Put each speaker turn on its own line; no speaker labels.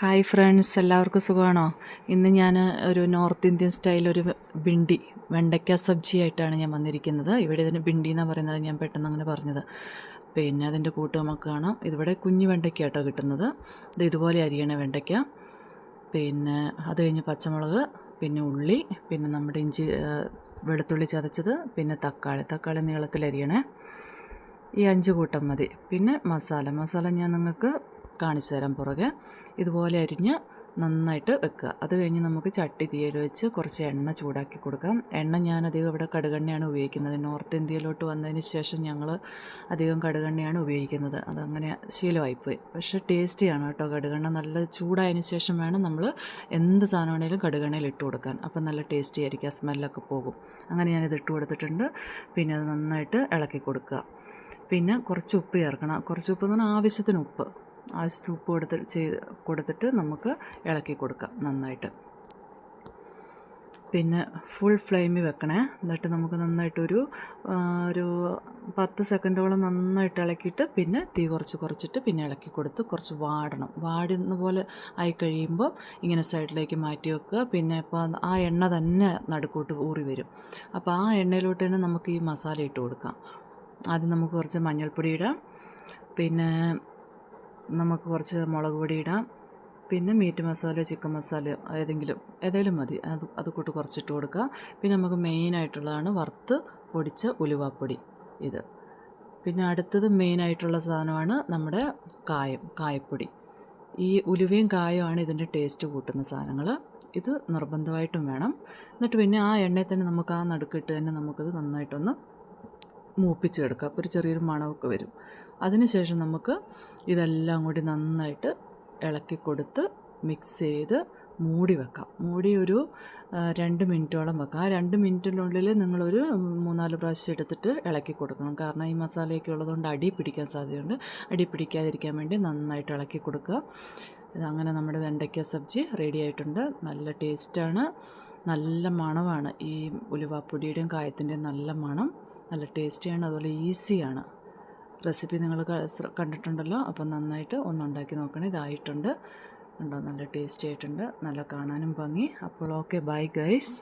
Hi friends എല്ലാവർക്കും സുഖമാണോ? ഇന്ന് ഞാൻ ഒരു നോർത്ത് ഇന്ത്യൻ സ്റ്റൈൽ ഒരു ബിണ്ടി വെണ്ടയ്ക്ക സബ്ജി ആയിട്ടാണ് ഞാൻ വന്നിരിക്കുന്നത്. ഇവിടെ ഇതിന് ബിണ്ടി എന്നാണ് പറയുന്നത് ഞാൻ പെട്ടെന്ന് അങ്ങനെ പറഞ്ഞത്. പിന്നെ അതിന്റെ കൂട്ട് നമുക്ക് കാണാം. ഇതിവിടെ കുഞ്ഞു വെണ്ടയ്ക്ക ആട്ടോ കിട്ടുന്നത്. ഇത് ഇതുപോലെ അരിയണ വെണ്ടയ്ക്ക. പിന്നെ അത് കഴിഞ്ഞ് പച്ചമുളക് പിന്നെ ഉള്ളി പിന്നെ നമ്മുടെ ഇഞ്ചി വെളുത്തുള്ളി ചതച്ചത് പിന്നെ തക്കാളി. തക്കാളി നീളത്തിൽ അരിയണേ ഈ അഞ്ച് കൂട്ടം മതി. പിന്നെ മസാല. മസാല ഞാൻ നിങ്ങൾക്ക് കാണിച്ചു തരാം പുറകെ. ഇതുപോലെ അരിഞ്ഞ് നന്നായിട്ട് വെക്കുക. അത് കഴിഞ്ഞ് നമുക്ക് ചട്ടി തീയിൽ വെച്ച് കുറച്ച് എണ്ണ ചൂടാക്കി കൊടുക്കാം. എണ്ണ ഞാൻ അധികം ഇവിടെ കടുകെണ്ണയാണ് ഉപയോഗിക്കുന്നത്. നോർത്ത് ഇന്ത്യയിലോട്ട് വന്നതിന് ശേഷം ഞങ്ങൾ അധികം കടുകെണ്ണയാണ് ഉപയോഗിക്കുന്നത്. അതങ്ങനെ ശീലമായിപ്പോയി. പക്ഷേ ടേസ്റ്റിയാണ് കേട്ടോ കടുകെണ്ണ. നല്ല ചൂടായതിന് ശേഷം വേണം നമ്മൾ എന്ത് സാധനമാണെങ്കിലും കടുകെണ്ണയിൽ ഇട്ട് കൊടുക്കാൻ. അപ്പം നല്ല ടേസ്റ്റി ആയിരിക്കും. ആ സ്മെല്ലൊക്കെ പോകും. അങ്ങനെ ഞാനിത് ഇട്ട് കൊടുത്തിട്ടുണ്ട്. പിന്നെ അത് നന്നായിട്ട് ഇളക്കി കൊടുക്കുക. പിന്നെ കുറച്ച് ഉപ്പ് ചേർക്കണം. കുറച്ച് ഉപ്പ് എന്ന് പറഞ്ഞാൽ ആവശ്യത്തിന് ഉപ്പ്. ആവശ്യത്തിന് സൂപ്പ് കൊടുത്ത് ചെയ്ത് കൊടുത്തിട്ട് നമുക്ക് ഇളക്കി കൊടുക്കാം നന്നായിട്ട്. പിന്നെ ഫുൾ ഫ്ലെയിമിൽ വെക്കണേ. എന്നിട്ട് നമുക്ക് നന്നായിട്ടൊരു ആ, ഒരു പത്ത് സെക്കൻഡോളം നന്നായിട്ട് ഇളക്കിയിട്ട് പിന്നെ തീ കുറച്ച് കുറച്ചിട്ട് പിന്നെ ഇളക്കി കൊടുത്ത് കുറച്ച് വാടണം. വാടുന്ന പോലെ ആയി കഴിയുമ്പോൾ ഇങ്ങനെ സൈഡിലേക്ക് മാറ്റി വെക്കുക. പിന്നെ ഇപ്പോൾ ആ എണ്ണ തന്നെ നടുക്കോട്ട് ഊറി വരും. അപ്പോൾ ആ എണ്ണയിലോട്ട് തന്നെ നമുക്ക് ഈ മസാല ഇട്ട് കൊടുക്കാം. ആദ്യം നമുക്ക് കുറച്ച് മഞ്ഞൾപ്പൊടി ഇടാം. പിന്നെ നമുക്ക് കുറച്ച് മുളക് പൊടി ഇടാം. പിന്നെ മീറ്റ് മസാല ചിക്കൻ മസാല ഏതെങ്കിലും ഏതെങ്കിലും മതി. അത് അത് കൂട്ട് കുറച്ചിട്ട് കൊടുക്കുക. പിന്നെ നമുക്ക് മെയിനായിട്ടുള്ളതാണ് വറുത്ത് പൊടിച്ച ഉലുവാപ്പൊടി ഇത്. പിന്നെ അടുത്തത് മെയിനായിട്ടുള്ള സാധനമാണ് നമ്മുടെ കായം കായപ്പൊടി. ഈ ഉലുവയും കായമാണ് ഇതിന്റെ ടേസ്റ്റ് കൂട്ടുന്ന സാധനങ്ങൾ. ഇത് നിർബന്ധമായിട്ടും വേണം. എന്നിട്ട് പിന്നെ ആ എണ്ണയിൽ തന്നെ നമുക്ക് ആ നടുക്കിട്ട് തന്നെ നമുക്കത് നന്നായിട്ടൊന്ന് മൂപ്പിച്ചെടുക്കാം. ഒരു ചെറിയൊരു മണമൊക്കെ വരും. അതിനുശേഷം നമുക്ക് ഇതെല്ലാം കൂടി നന്നായിട്ട് ഇളക്കി കൊടുത്ത് മിക്സ് ചെയ്ത് മൂടി വെക്കാം. മൂടി ഒരു രണ്ട് മിനിറ്റോളം വെക്കാം. ആ രണ്ട് മിനിറ്റിനുള്ളിൽ നിങ്ങളൊരു മൂന്നാൽ പ്രാവശ്യം എടുത്തിട്ട് ഇളക്കി കൊടുക്കണം. കാരണം ഈ മസാലയൊക്കെ ഉള്ളതുകൊണ്ട് അടി പിടിക്കാൻ സാധ്യതയുണ്ട്. അടി പിടിക്കാതിരിക്കാൻ വേണ്ടി നന്നായിട്ട് ഇളക്കി കൊടുക്കുക. അങ്ങനെ നമ്മുടെ വെണ്ടയ്ക്ക സബ്ജി റെഡി ആയിട്ടുണ്ട്. നല്ല ടേസ്റ്റാണ് നല്ല മണമാണ്. ഈ ഉലുവാപ്പൊടിയുടെയും കായത്തിന്റെയും നല്ല മണം. നല്ല ടേസ്റ്റിയാണ് അതുപോലെ ഈസിയാണ് റെസിപ്പി നിങ്ങൾ കണ്ടിട്ടുണ്ടല്ലോ. അപ്പോൾ നന്നായിട്ട് ഒന്നുണ്ടാക്കി നോക്കണേ. ഇതായിട്ടുണ്ട്. ഉണ്ടോ നല്ല ടേസ്റ്റി ആയിട്ടുണ്ട്. നല്ല കാണാനും ഭംഗി. അപ്പോൾ ഓക്കെ ബൈ ഗൈസ്.